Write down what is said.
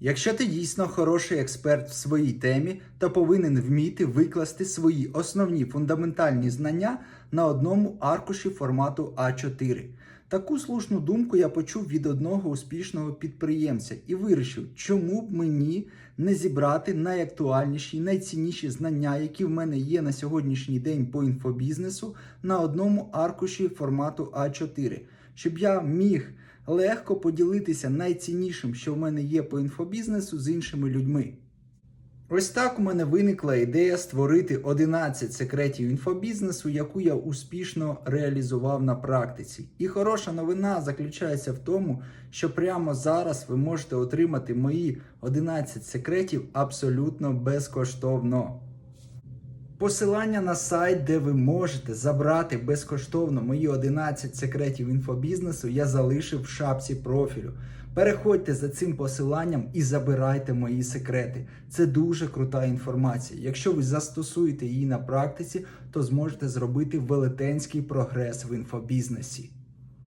Якщо ти дійсно хороший експерт в своїй темі, то повинен вміти викласти свої основні фундаментальні знання на одному аркуші формату А4. Таку слушну думку я почув від одного успішного підприємця і вирішив, чому б мені не зібрати найактуальніші, найцінніші знання, які в мене є на сьогоднішній день по інфобізнесу, на одному аркуші формату А4, щоб я міг легко поділитися найціннішим, що в мене є по інфобізнесу з іншими людьми. Ось так у мене виникла ідея створити 11 секретів інфобізнесу, яку я успішно реалізував на практиці. І хороша новина заключається в тому, що прямо зараз ви можете отримати мої 11 секретів абсолютно безкоштовно. Посилання на сайт, де ви можете забрати безкоштовно мої 11 секретів інфобізнесу, я залишив в шапці профілю. Переходьте за цим посиланням і забирайте мої секрети. Це дуже крута інформація. Якщо ви застосуєте її на практиці, то зможете зробити велетенський прогрес в інфобізнесі.